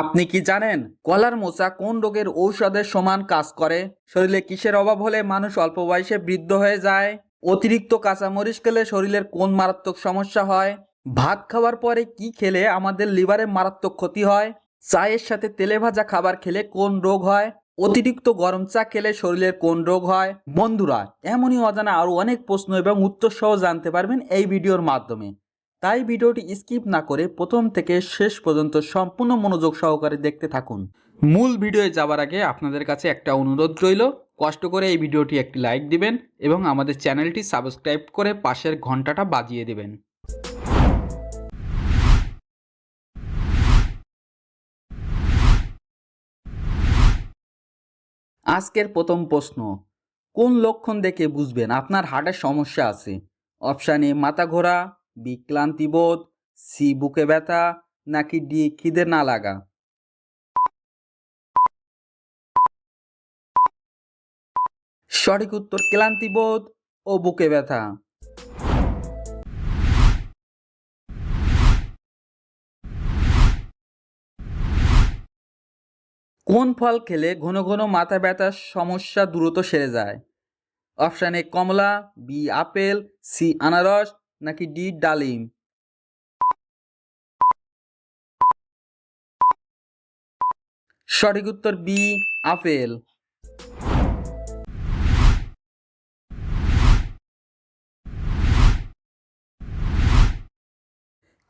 আপনি কি জানেন কলার মোচা কোন রোগের ঔষধের সমান কাজ করে? শরীরে কিসের অভাব হলে মানুষ অল্প বয়সে বৃদ্ধ হয়ে যায়? অতিরিক্ত কাঁচামরিচ খেলে শরীরের কোন মারাত্মক সমস্যা হয়? ভাত খাওয়ার পরে কি খেলে আমাদের লিভারে মারাত্মক ক্ষতি হয়? চায়ের সাথে তেলে ভাজা খাবার খেলে কোন রোগ হয়? অতিরিক্ত গরম চা খেলে শরীরের কোন রোগ হয়? বন্ধুরা, এমনই অজানা আরও অনেক প্রশ্ন এবং উত্তর সহ জানতে পারবেন এই ভিডিওর মাধ্যমে। তাই ভিডিওটি স্কিপ না করে প্রথম থেকে শেষ পর্যন্ত সম্পূর্ণ মনোযোগ সহকারে দেখতে থাকুন। মূল ভিডিওয়ে যাওয়ার আগে আপনাদের কাছে একটা অনুরোধ রইল, কষ্ট করে এই ভিডিওটি একটি লাইক দিবেন এবং আমাদের চ্যানেলটি সাবস্ক্রাইব করে পাশের ঘন্টাটা বাজিয়ে দেবেন। আজকের প্রথম প্রশ্ন, কোন লক্ষণ দেখে বুঝবেন আপনার হার্টের সমস্যা আছে? অপশান এ, মাথা ঘোরা বি ক্লান্তিবোধ সি বুকে ব্যথা, নাকি ডি খিদে না লাগা? সঠিক উত্তর ক্লান্তিবোধ ও বুকে ব্যথা। কোন ফল খেলে ঘন ঘন মাথা ব্যথার সমস্যা দ্রুত সেরে যায়? অপশান এ, কমলা, বি, আপেল, সি, আনারস নাকি ডি ডালিম? সঠিক উত্তর বি, আপেল।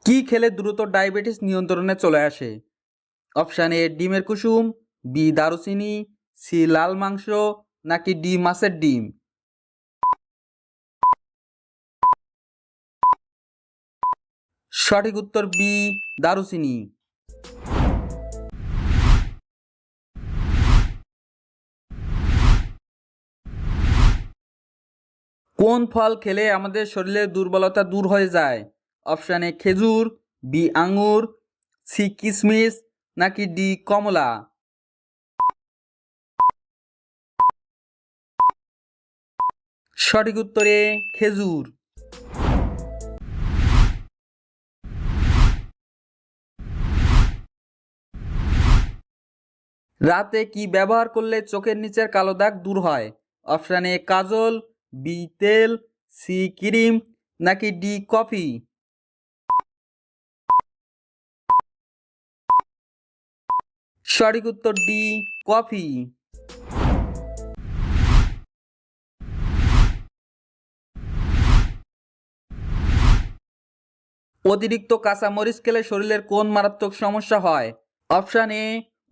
কি খেলে দ্রুত ডায়াবেটিস নিয়ন্ত্রণে চলে আসে? অপশান এ, ডিমের কুসুম, বি, দারুচিনি, সি, লাল মাংস, নাকি ডি, মাছের ডিম? সঠিক উত্তর বি, দারুচিনি। কোন ফল খেলে আমাদের শরীরের দুর্বলতা দূর হয়ে যায়? অপশান খেজুর বি আঙুর সি কিশমিশ নাকি ডি কমলা? সঠিক উত্তরে খেজুর। রাতে কি ব্যবহার করলে চোখের নিচের কালো দাগ দূর হয়? অপশান এ কাজল, বি তেল, সি ক্রিম, নাকি ডি কফি? সঠিক উত্তর ডি, কফি। অতিরিক্ত কাঁচামরিচ খেলে শরীরের কোন মারাত্মক সমস্যা হয়? অপশান এ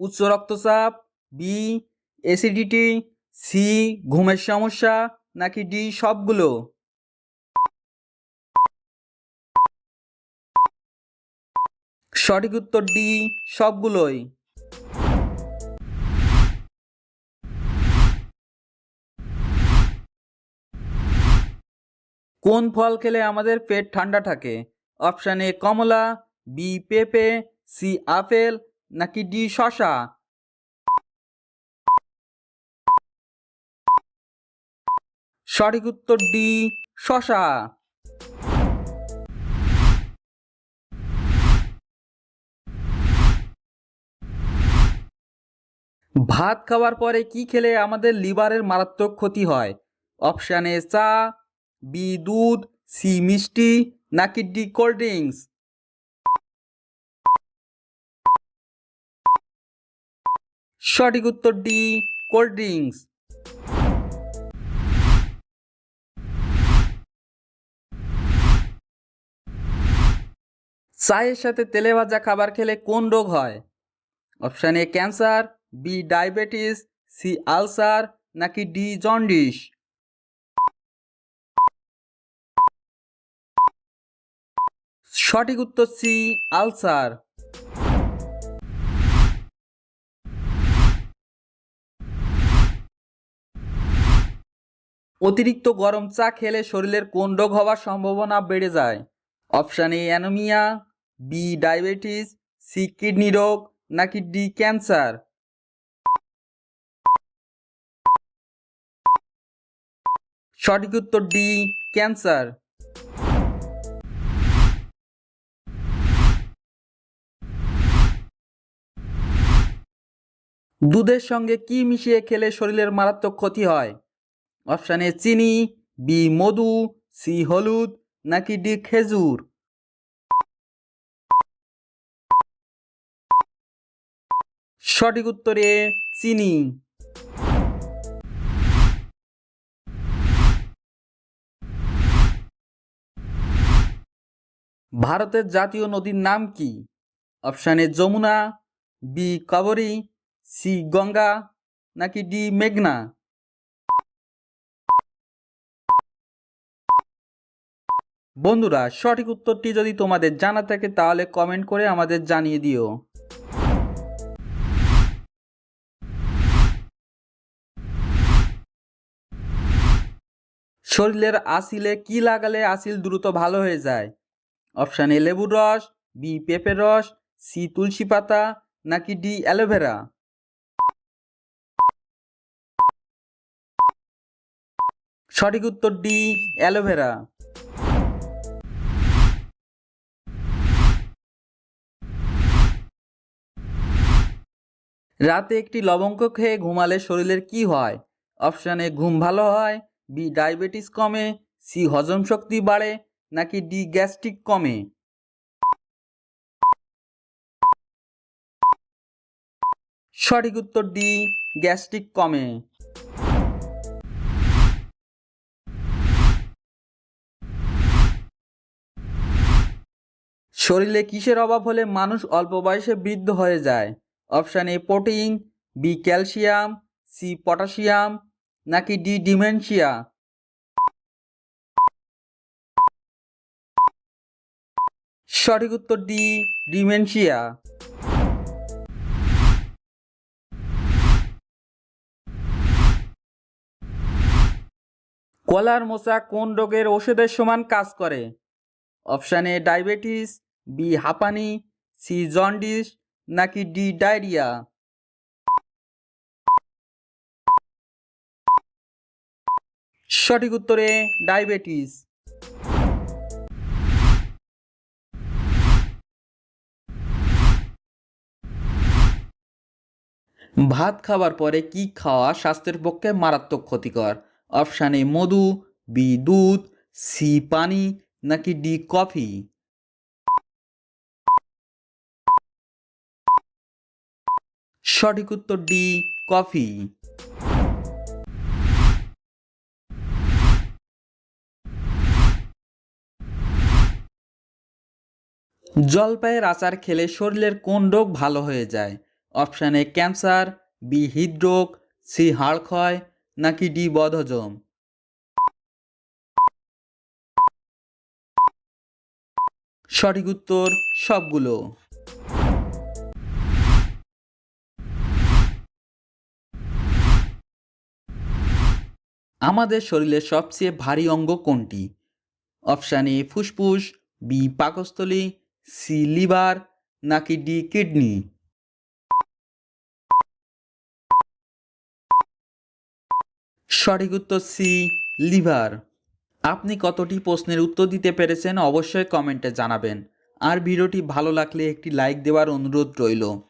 উচ্চ রক্তচাপ বি অ্যাসিডিটি সি ঘুমের সমস্যা, নাকি ডি সবগুলো? সঠিক উত্তর ডি সবগুলোই। কোন ফল খেলে আমাদের পেট ঠান্ডা থাকে? অপশান এ কমলা বি পেঁপে সি আপেল নাকি ডি শশা? সঠিক উত্তর ডি শশা। ভাত খাওয়ার পরে কি খেলে আমাদের লিভারের মারাত্মক ক্ষতি হয়? অপশান এ চা, বি দুধ, সি মিষ্টি, নাকি ডি কোল্ড ড্রিঙ্কস? সঠিক উত্তর ডি, কোল্ড ড্রিঙ্কস। চায়ের সাথে তেলে ভাজা খাবার খেলে কোন রোগ হয়? Option A cancer, B diabetes, C ulcer, নাকি ডি জন্ডিস? সঠিক উত্তর সি, আলসার। অতিরিক্ত গরম চা খেলে শরীরের কোন রোগ হওয়ার সম্ভাবনা বেড়ে যায়? Option A, anaemia, B, diabetes, C, kidney রোগ, নাকি ডি, ক্যান্সার? সঠিক উত্তর ডি, ক্যান্সার। দুধের সঙ্গে কি মিশিয়ে খেলে শরীরের মারাত্মক ক্ষতি হয়? অপশান চিনি বি মধু সি হলুদ, নাকি ডি খেজুর? সঠিক উত্তরে চিনি। ভারতের জাতীয় নদীর নাম কি? Option Yamuna B Kaveri C Ganga, নাকি ডি মেঘনা? বন্ধুরা, সঠিক উত্তরটি যদি তোমাদের জানা থাকে তাহলে কমেন্ট করে আমাদের জানিয়ে দিও। শরীরের আসিলে কি লাগালে আসিল দ্রুত ভালো হয়ে যায়? অপশান এ লেবুর রস বি পেঁপের রস সি তুলসী পাতা, নাকি ডি অ্যালোভেরা সঠিক উত্তর ডি অ্যালোভেরা রাতে একটি লবঙ্গ খেয়ে ঘুমালে শরীরের কি হয়? অপশান এ, ঘুম ভালো হয়। বি, ডায়াবেটিস কমে। সি, হজম শক্তি বাড়ে। নাকি ডি, গ্যাস্ট্রিক কমে? সঠিক উত্তর ডি, গ্যাস্ট্রিক কমে। শরীরে কিসের অভাব হলে মানুষ অল্প বয়সে বৃদ্ধ হয়ে যায়? Option A protein, B calcium, C potassium, নাকি ডি ডিমেনশিয়া? সঠিক উত্তর ডি ডিমেনশিয়া। কলার মোচা কোন রোগের ওষুধের সমান কাজ করে? অপশান এ ডায়াবেটিস, বি হাঁপানি, সি জন্ডিস নাকি ডি ডায়রিয়া? সঠিক উত্তরে ডায়াবেটিস। ভাত খাবার পরে কি খাওয়া স্বাস্থ্যের পক্ষে মারাত্মক ক্ষতিকর? অপশান মধু, বি দুধ, সি পানি, নাকি ডি কফি? সঠিক উত্তর ডি, কফি। জলপাইয়ের আচার খেলে শরীরের কোন রোগ ভালো হয়ে যায়? অপশান এ, ক্যান্সার, বি, হৃদরোগ, সি হাড় ক্ষয় নাকি ডি, বদহজম? সঠিক উত্তর সবগুলো। আমাদের শরীরের সবচেয়ে ভারী অঙ্গ কোনটি? অপশান এ, ফুসফুস, বি, পাকস্থলী, সি, লিভার, নাকি ডি, কিডনি? সঠিক উত্তর সি, লিভার। আপনি কতটি প্রশ্নের উত্তর দিতে পেরেছেন অবশ্যই কমেন্টে জানাবেন। আর ভিডিওটি ভালো লাগলে একটি লাইক দেওয়ার অনুরোধ রইল।